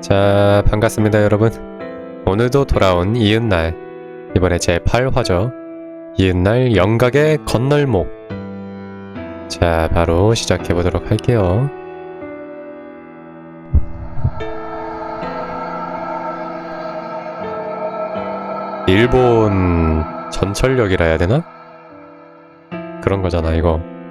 자, 반갑습니다, 여러분. 오늘도 돌아온 이은날. 이번에 제 8화죠. 이은날 영각의 건널목. 자, 바로 시작해 보도록 할게요. 일본 전철역이라 해야 되나? 그런 거잖아, 이거.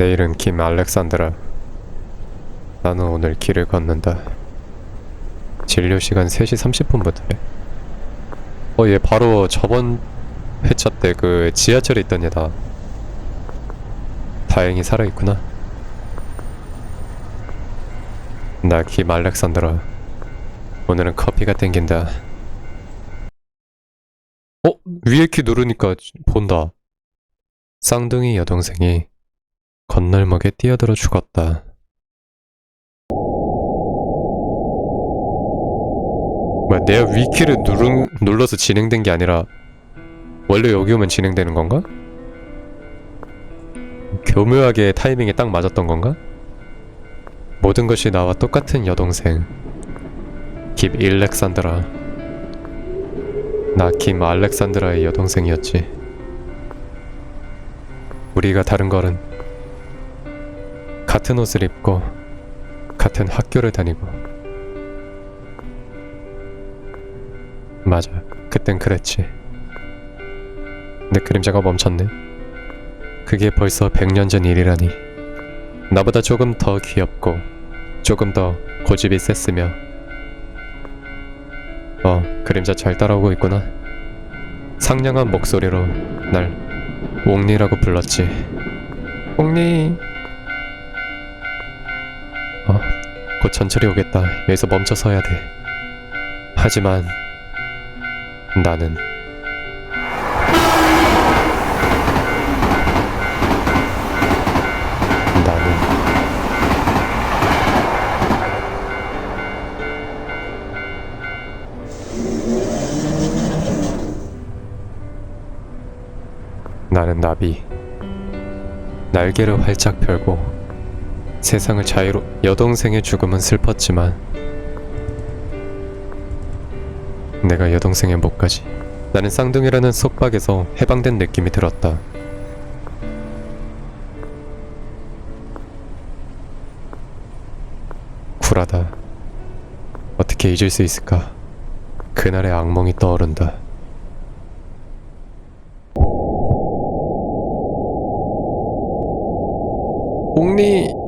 내 이름 김 알렉산드라. 나는 오늘 길을 걷는다. 진료 시간 3시 30분부터래. 어, 얘 바로 저번 회차 때 그 지하철에 있던 얘다. 다행히 살아있구나. 나 김 알렉산드라. 오늘은 커피가 땡긴다. 어? 위에 키 누르니까 본다. 쌍둥이 여동생이 건널목에 뛰어들어 죽었다. 뭐야, 내가 위키를 누른, 눌러서 진행된 게 아니라 원래 여기 오면 진행되는 건가? 교묘하게 타이밍에 딱 맞았던 건가? 모든 것이 나와 똑같은 여동생 김 일렉산드라 나 김 알렉산드라의 여동생이었지 우리가 다른 거는 같은 옷을 입고 같은 학교를 다니고. 맞아 그땐 그랬지. 내 그림자가 멈췄네. 그게 벌써 100년 전 일이라니. 나보다 조금 더 귀엽고 조금 더 고집이 셌으며. 어 그림자 잘 따라오고 있구나. 상냥한 목소리로 날 옥리라고 불렀지. 옥리 어, 곧 전철이 오겠다. 여기서 멈춰 서야 돼. 하지만 나는 나는 나는 나비 날개를 활짝 펴고 세상을 자유로 여동생의 죽음은 슬펐지만 내가 여동생의 목까지 나는 쌍둥이라는 속박에서 해방된 느낌이 들었다. 쿨하다. 어떻게 잊을 수 있을까? 그날의 악몽이 떠오른다. 옥리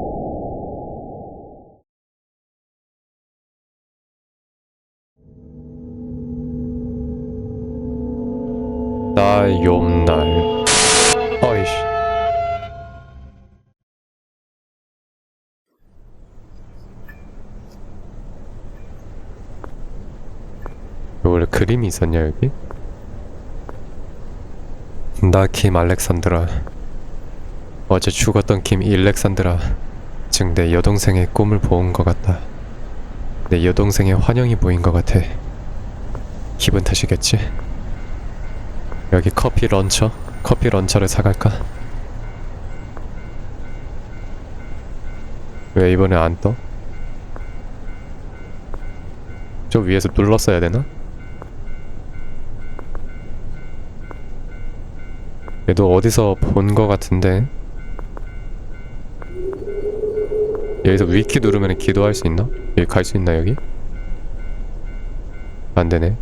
나 염날. 아이씨. 원래 그림이 있었냐 여기? 나김 알렉산드라. 어제 죽었던 김 일렉산드라. 즉 내 여동생의 꿈을 보은 것 같다. 내 여동생의 환영이 보인 것 같아. 기분 탓이겠지? 여기 커피 런처? 커피 런처를 사갈까? 왜 이번에 안 떠? 저 위에서 눌렀어야 되나? 얘도 어디서 본 거 같은데 여기서 위키 누르면 기도할 수 있나? 여기 갈 수 있나 여기? 안 되네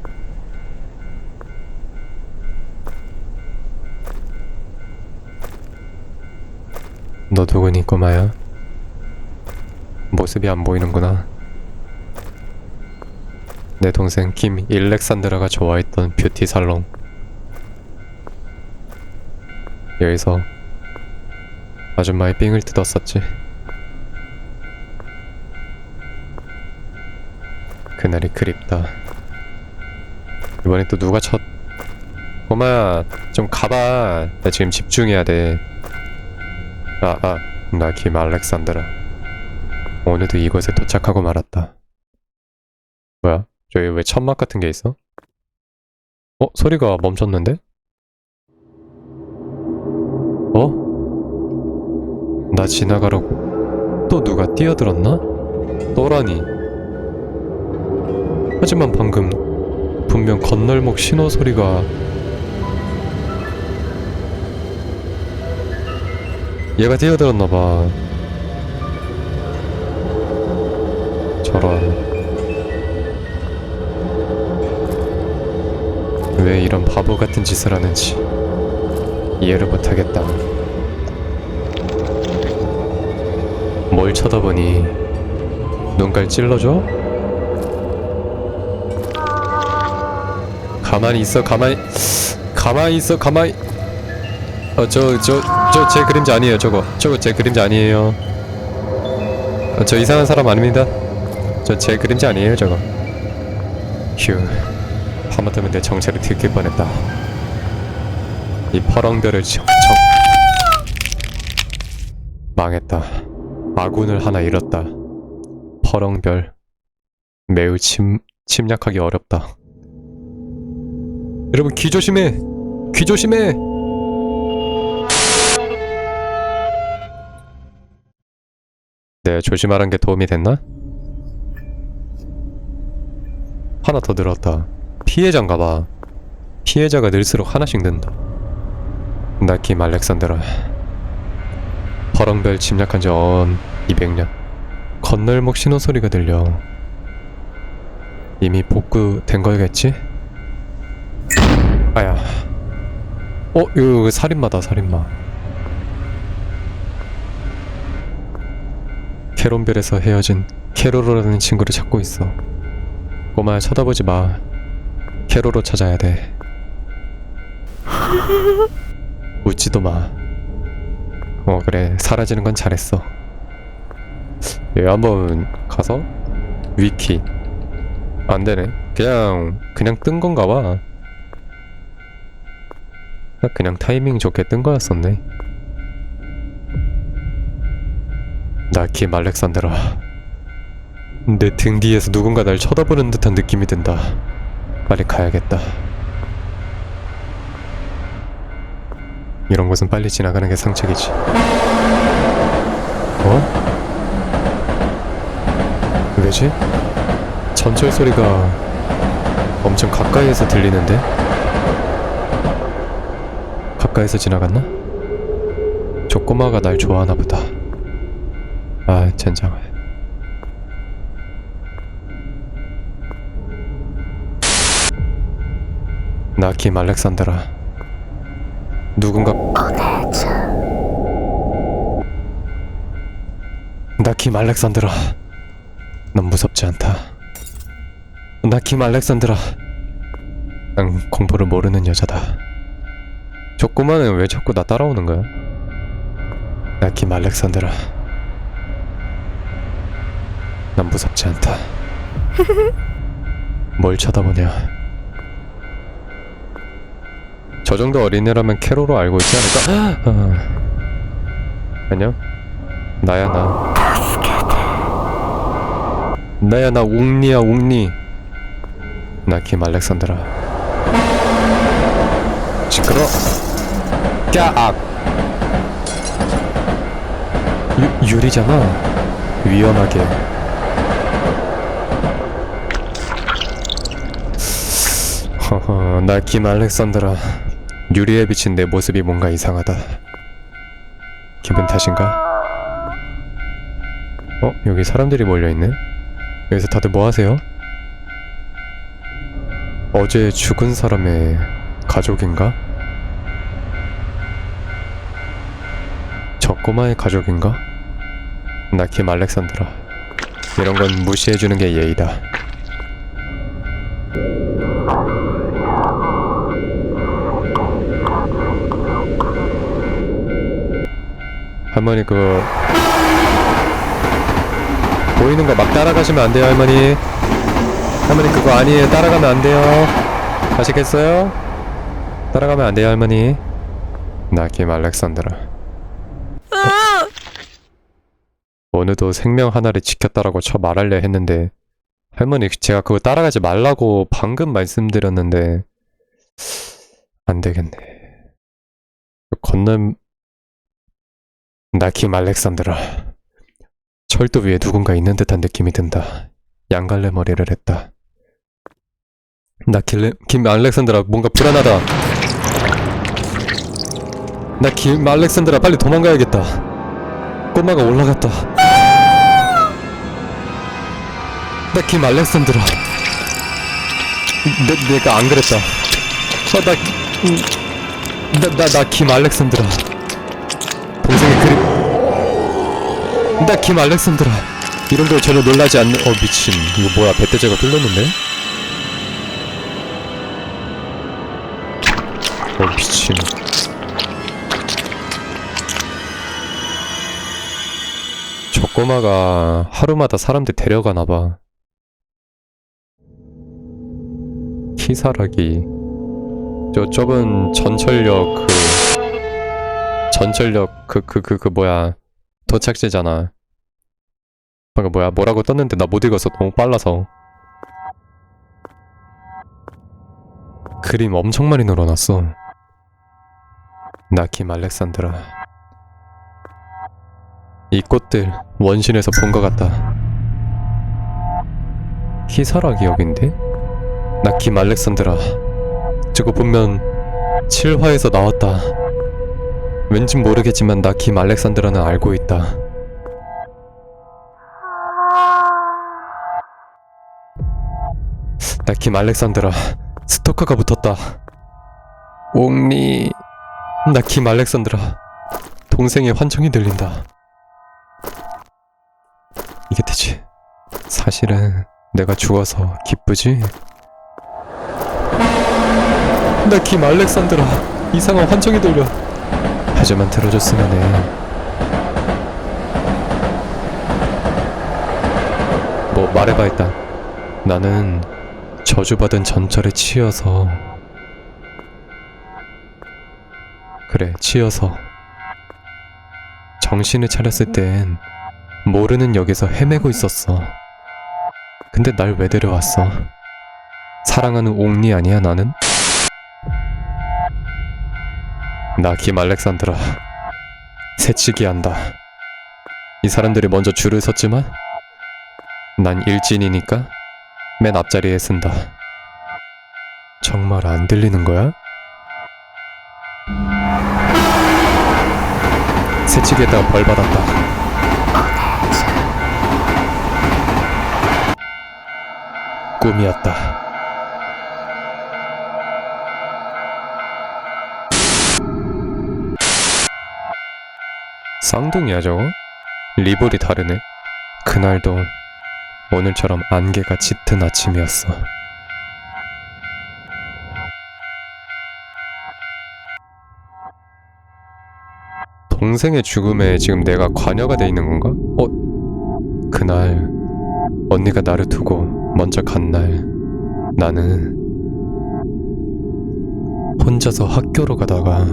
너 누구니 꼬마야? 모습이 안 보이는구나. 내 동생 김 일렉산드라가 좋아했던 뷰티 살롱. 여기서 아줌마의 삥을 뜯었었지. 그날이 그립다. 이번에 또 누가 쳤? 꼬마야, 좀 가봐. 나 지금 집중해야 돼. 아, 아, 나 김 알렉산드라. 오늘도 이곳에 도착하고 말았다. 뭐야? 저기 왜 천막 같은 게 있어? 어? 소리가 멈췄는데? 어? 나 지나가라고 또 누가 뛰어들었나? 또라니 하지만 방금 분명 건널목 신호 소리가 얘가 뛰어들었나봐 저런 왜 이런 바보 같은 짓을 하는지 이해를 못하겠다. 뭘 쳐다보니 눈깔 찔러줘? 가만히 있어 가만히 가만히 있어 가만히 어저저 저 제 그림자 아니에요 저거. 저거 제 그림자 아니에요. 어, 저 이상한 사람 아닙니다. 저 제 그림자 아니에요 저거. 휴 하마터면 내 정체를 들킬 뻔했다. 이 퍼렁별을 정, 정... 망했다. 아군을 하나 잃었다. 퍼렁별. 매우 침, 침략하기 어렵다. 여러분 귀 조심해! 귀 조심해 네 조심하란 게 도움이 됐나? 하나 더 늘었다. 피해자인가 봐. 피해자가 늘수록 하나씩 는다. 나킴 알렉산드라. 버렁별 침략한 지언 200년. 건널목 신호 소리가 들려. 이미 복구된 거겠지? 아야. 어? 이거 살인마다 살인마 캐론별에서 헤어진 캐로로라는 친구를 찾고 있어 꼬마야 쳐다보지 마 캐로로 찾아야 돼 웃지도 마. 어 그래 사라지는 건 잘했어. 얘 한번 가서 위키 안 되네. 그냥 그냥 뜬 건가 봐. 그냥 타이밍 좋게 뜬 거였었네. 나킴 알렉산드라. 내 등 뒤에서 누군가 날 쳐다보는 듯한 느낌이 든다. 빨리 가야겠다. 이런 곳은 빨리 지나가는 게 상책이지. 어? 왜지? 전철 소리가 엄청 가까이에서 들리는데? 가까이서 지나갔나? 저 꼬마가 날 좋아하나 보다. 아, 젠장. 나킴 알렉산드라. 누군가 나킴 알렉산드라 넌 무섭지 않다 나킴 알렉산드라 난 공포를 모르는 여자다 저 꼬마는 왜 자꾸 나 따라오는 거야? 나킴 알렉산드라 난 무섭지 않다. 뭘 쳐다보냐? 저 정도 어린애라면 캐로로 알고 있지 않을까? 아. 안녕? 나야 나. 나야 나 웅리야 웅리. 나킴 알렉산드라. 시끄러. 까악. 유, 유리잖아. 위험하게 허허 나킴 알렉산드라 유리에 비친 내 모습이 뭔가 이상하다. 기분 탓인가? 어? 여기 사람들이 몰려있네? 여기서 다들 뭐 하세요? 어제 죽은 사람의 가족인가? 저 꼬마의 가족인가? 나김 알렉산드라. 이런 건 무시해주는 게 예의다. 할머니 그 보이는 거 막 따라가시면 안 돼요 할머니. 할머니 그거 아니에요. 따라가면 안 돼요. 아시겠어요? 따라가면 안 돼요 할머니. 나김 알렉산드라. 어느덧 생명 하나를 지켰다라고 저 말하려 했는데 할머니 제가 그거 따라가지 말라고 방금 말씀드렸는데 안 되겠네. 건널 나김 알렉산드라 철도 위에 누군가 있는 듯한 느낌이 든다. 양갈래 머리를 했다. 나 길레, 김 알렉산드라 뭔가 불안하다. 나 김 알렉산드라 빨리 도망가야겠다. 꼬마가 올라갔다. 나 김 알렉산드라. 내, 내가 안 그랬다. 어, 나, 음, 나, 나, 나 김 알렉산드라 나 김 알렉산드라. 이런 걸 전혀 놀라지 않는 어 미친. 이거 뭐야? 배때제가 뚫렸는데? 어 미친. 저 꼬마가 하루마다 사람들 데려가나봐. 키사라기. 저 저번 전철역 그 전철역 그 그 그 그 뭐야 도착지잖아. 방금 뭐야 뭐라고 떴는데 나 못 읽어서 너무 빨라서. 그림 엄청 많이 늘어났어. 나김 알렉산드라. 이 꽃들 원신에서 본 것 같다. 히사라 기억인데? 나김 알렉산드라. 저거 분명 7화에서 나왔다 왠진 모르겠지만 나 김 알렉산드라는 알고 있다. 나 김 알렉산드라. 스토커가 붙었다. 옥리 나 김 알렉산드라. 동생의 환청이 들린다. 이게 대체 사실은 내가 죽어서 기쁘지? 나 김 알렉산드라. 이상한 환청이 들려 하지만 들어줬으면 해 뭐 말해봐 일단. 나는 저주받은 전철에 치여서 그래 치여서. 정신을 차렸을 땐 모르는 역에서 헤매고 있었어. 근데 날 왜 데려왔어? 사랑하는 옥니 아니야 나는? 나 김 알렉산드라 새치기 한다 이 사람들이 먼저 줄을 섰지만 난 일진이니까 맨 앞자리에 쓴다. 정말 안 들리는 거야? 새치기에다가 벌 받았다. 꿈이었다. 쌍둥이야 저거? 리볼이 다르네. 그날도 오늘처럼 안개가 짙은 아침이었어. 동생의 죽음에 지금 내가 관여가 돼 있는 건가? 어? 그날 언니가 나를 두고 먼저 간 날 나는 혼자서 학교로 가다가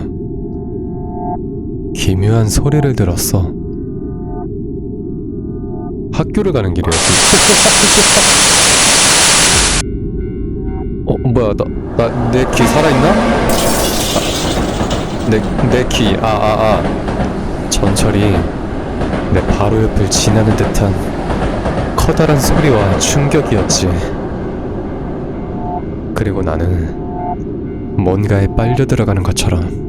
기묘한 소리를 들었어. 학교를 가는 길이었어. 어 뭐야 나 나내귀 살아있나? 내내 귀아아 아 전철이 내 바로 옆을 지나는 듯한 커다란 소리와 충격이었지. 그리고 나는 뭔가에 빨려 들어가는 것처럼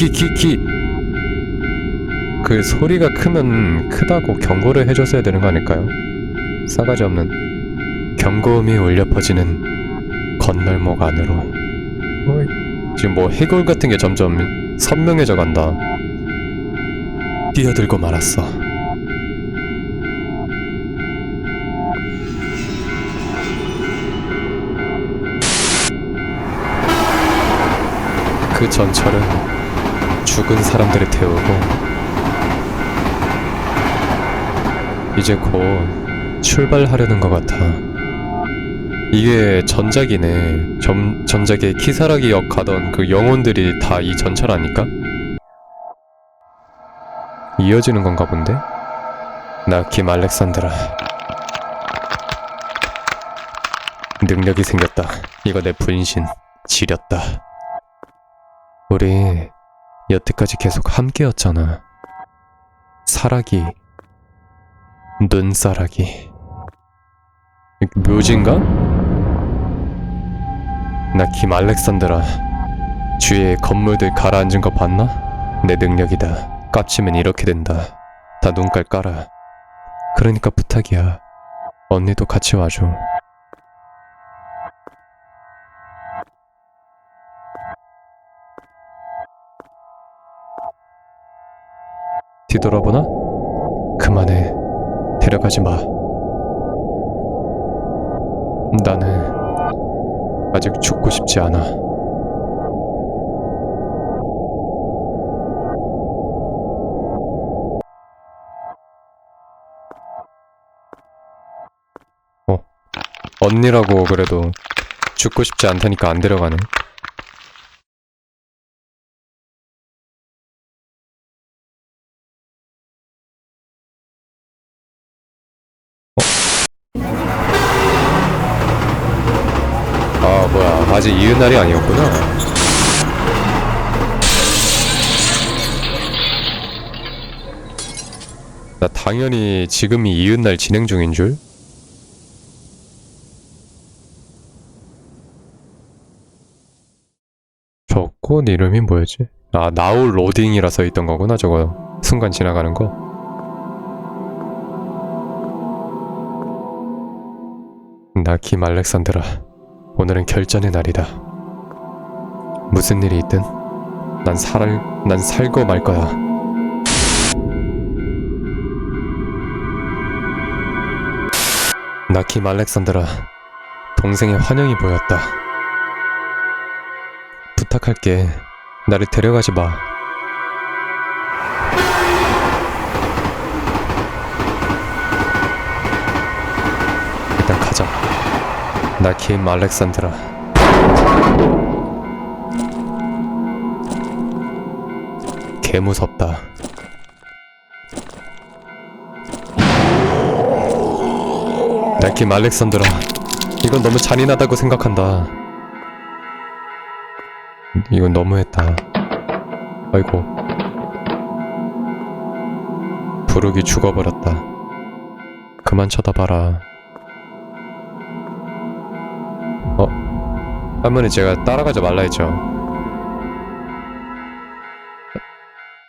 아내귀내귀내귀내귀귀귀귀귀 그 소리가 크면 크다고 경고를 해줬어야 되는 거 아닐까요? 싸가지 없는 경고음이 울려 퍼지는 건널목 안으로. 지금 뭐 해골 같은 게 점점 선명해져 간다. 뛰어들고 말았어 그 전철은 죽은 사람들을 태우고 이제 곧 출발하려는 것 같아. 이게 전작이네. 전, 전작의 키사라기 역 가던 그 영혼들이 다 이 전철 아닐까? 이어지는 건가 본데? 나 김 알렉산드라. 능력이 생겼다. 이거 내 분신. 지렸다. 우리 여태까지 계속 함께였잖아. 사라기. 눈사라기. 묘지인가? 나 김 알렉산드라. 주위에 건물들 가라앉은 거 봤나? 내 능력이다. 깝치면 이렇게 된다. 다 눈깔 깔아. 그러니까 부탁이야. 언니도 같이 와줘. 뒤돌아보나? 그만해. 데려가지 마. 나는 아직 죽고 싶지 않아. 어, 언니라고 그래도 죽고 싶지 않다니까 안 데려가네. 날이 아니었구나 나 당연히 지금이 이은날 진행 중인 줄 저꽃 이름이 뭐였지? 아 나울 로딩이라 써있던 거구나 저거 순간 지나가는 거 나김 알렉산드라 오늘은 결전의 날이다. 무슨 일이 있든 난 살, 난 살고 말 거야. 나김 알렉산드라 동생의 환영이 보였다. 부탁할게. 나를 데려가지 마. 일단 가자. 나김 알렉산드라. 개 무섭다. 나김 알렉산드라. 이건 너무 잔인하다고 생각한다. 이건 너무했다. 아이고. 부르기 죽어버렸다. 그만 쳐다봐라. 할머니 제가 따라가지 말라 했죠.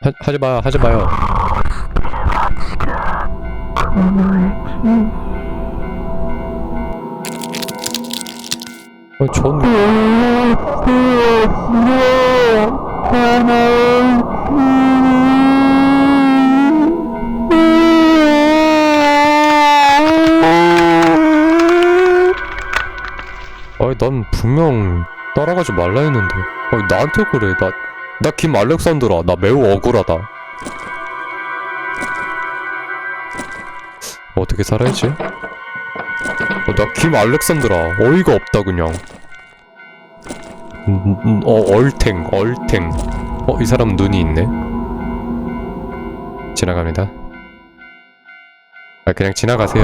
하, 하지 마, 하지 마요. 어, 전 아니 난 분명 따라가지 말라 했는데. 아니 나한테 그래. 나 나 김 알렉산드라 나 매우 억울하다. 어떻게 살아야지? 어, 나김 알렉산드라 어이가 없다 그냥. 음, 음, 어 얼탱 얼탱. 어이 사람 눈이 있네. 지나갑니다. 아 그냥 지나가세요.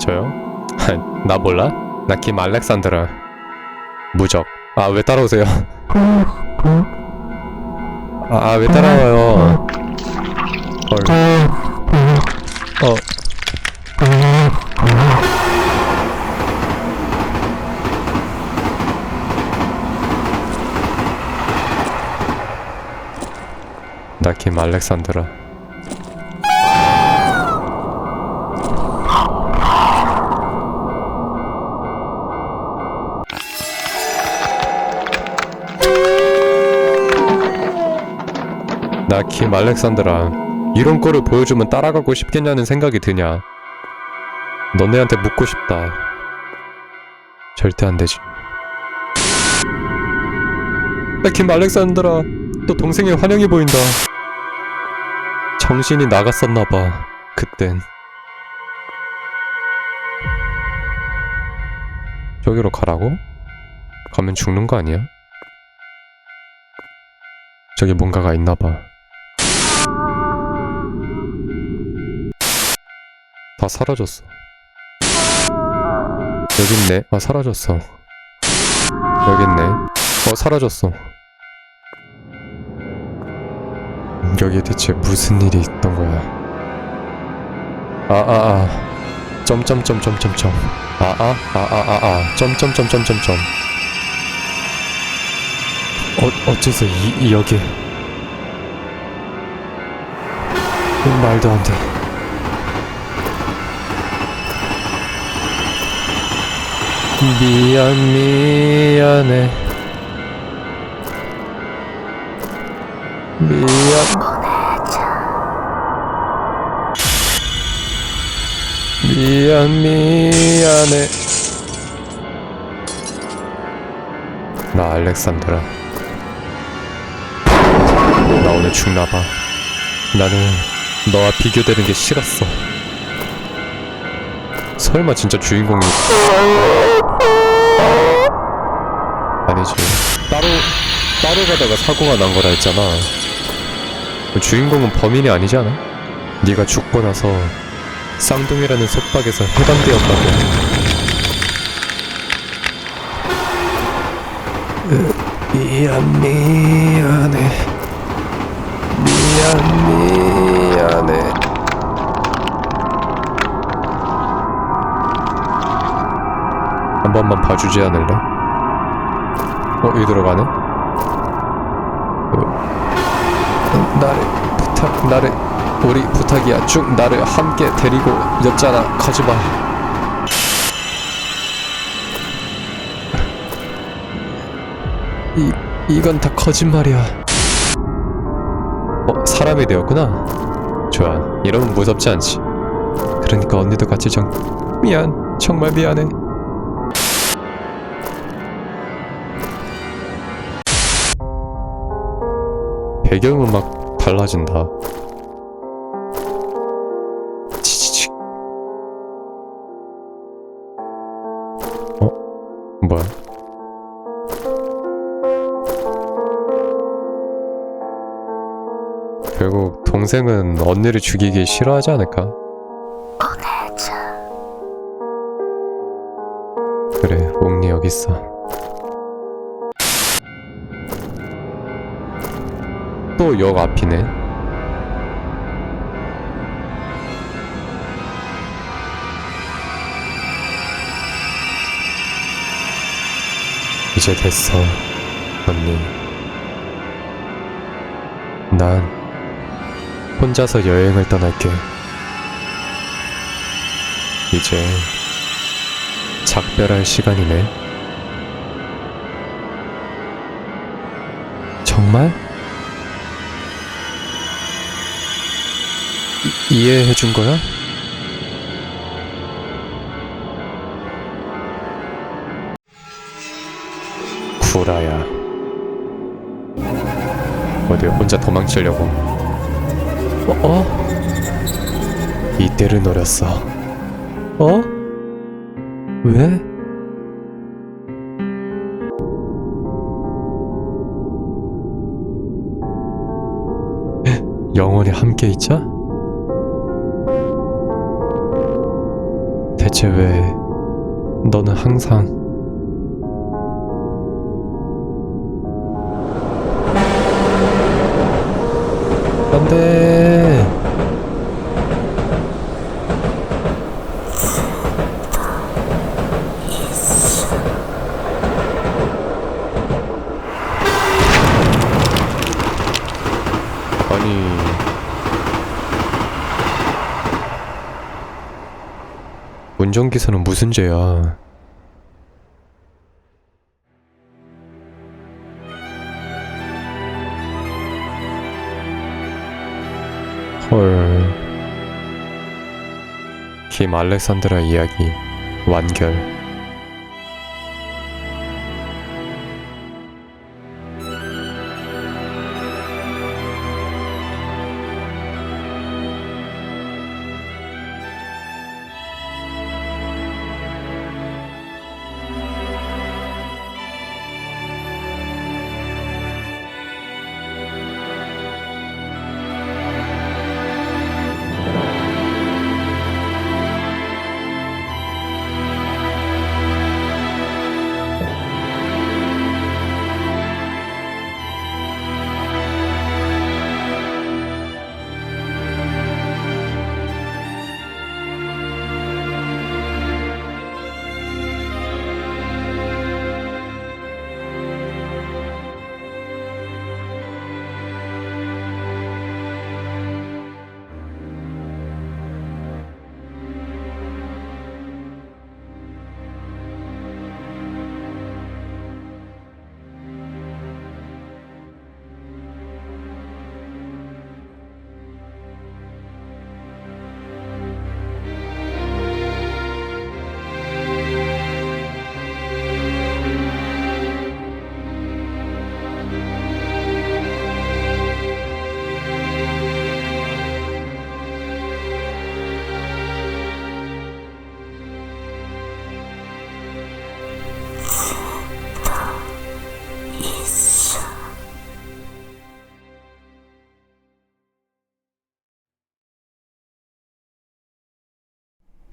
저요? 나 몰라? 나 김 알렉산드라 무적 아 왜 따라오세요? 아왜 따라와요? 헐. 어. 나김 알렉산드라 김 알렉산드라 이런 거를 보여주면 따라가고 싶겠냐는 생각이 드냐? 너네한테 묻고 싶다. 절대 안 되지. 아, 김 알렉산드라 또 동생의 환영이 보인다. 정신이 나갔었나봐 그땐. 저기로 가라고? 가면 죽는 거 아니야? 저기 뭔가가 있나봐 다 사라졌어. 여기 있네. 아 사라졌어. 여기 있네. 어 사라졌어. 여기 대체 무슨 일이 있던 거야? 아아아. 점점점점점점. 아아 아아아아. 점점점점점점. 어 어째서 이, 이 여기? 말도 안돼 미안 미안해. 미안. 미안 미안해. 나 알렉산드라. 나 오늘 죽나봐. 나는 너와 비교되는 게 싫었어. 설마 진짜 주인공이 아니지. 따로 따로 가다가 사고가 난 거라 했잖아. 주인공은 범인이 아니지 않아? 네가 죽고 나서 쌍둥이라는 속박에서 해방되었다고. 미안 미안해. 미안 미안해 번만 봐주지 않을래? 어, 여기 들어가네? 어, 나를 부탁, 나를 우리 부탁이야. 쭉 나를 함께 데리고 였잖아. 가지마. 이 이건 다 거짓말이야. 어, 사람이 되었구나. 좋아. 이러면 무섭지 않지. 그러니까 언니도 같이 정. 미안. 정말 미안해. 배경음악 달라진다. 치치치. 어? 뭐야? 결국 동생은 언니를 죽이기 싫어하지 않을까? 그래, 옥니 여기 있어. 또 역 앞이네. 이제 됐어, 언니. 난 혼자서 여행을 떠날게. 이제 작별할 시간이네. 정말? 이, 이해해 준 거야? 구라야. 어디 혼자 도망치려고. 어? 어? 이때를 노렸어. 어? 왜? 영원히 함께 있자? 대체 왜 너는 항상 안돼 아니 운전기사는 무슨 죄야? 헐. 김 알렉산드라 이야기 완결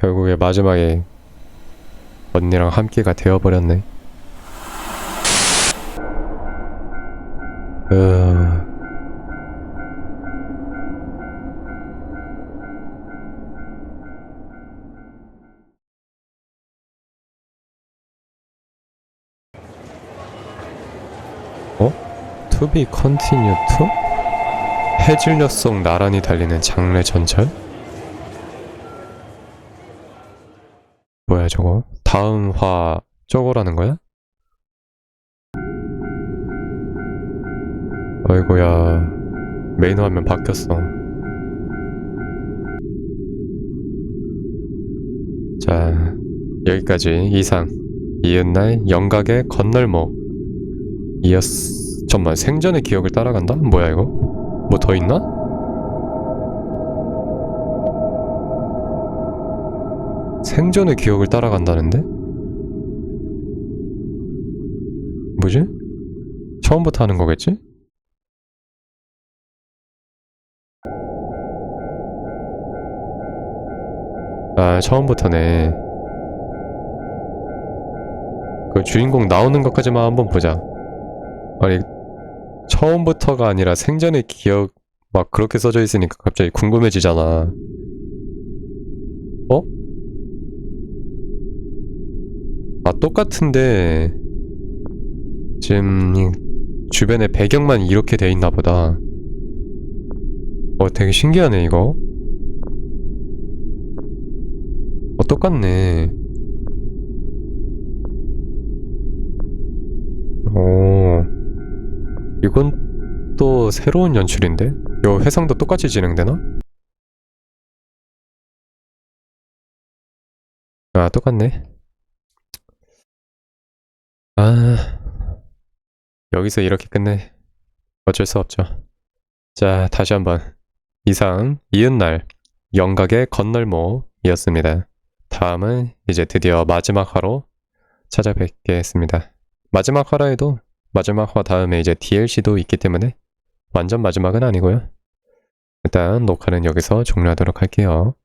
결국에 마지막에 언니랑 함께가 되어버렸네. 으... 어? To be continue to? 해질녘 속 나란히 달리는 장례 전철? 뭐야 저거? 다음 화 저거라는 거야? 아이고야 메인 화면 바뀌었어 자 여기까지 이상 이은날 영각의 건널목 이었... 잠만 생전의 기억을 따라간다? 뭐야 이거? 뭐 더 있나? 생전의 기억을 따라간다는데? 뭐지? 처음부터 하는 거겠지? 아, 처음부터네. 그 주인공 나오는 것까지만 한번 보자. 아니, 처음부터가 아니라 생전의 기억 막 그렇게 써져 있으니까 갑자기 궁금해지잖아. 어? 아, 똑같은데, 지금, 이 주변에 배경만 이렇게 돼 있나 보다. 어, 되게 신기하네, 이거. 어, 똑같네. 오, 이건 또 새로운 연출인데? 요 회상도 똑같이 진행되나? 아, 똑같네. 아, 여기서 이렇게 끝내. 어쩔 수 없죠. 자, 다시 한번. 이상, 이은날, 영각의 건널모이었습니다. 다음은 이제 드디어 마지막 화로 찾아뵙겠습니다. 마지막 화라에도 마지막 화 다음에 이제 DLC도 있기 때문에 완전 마지막은 아니고요. 일단 녹화는 여기서 종료하도록 할게요.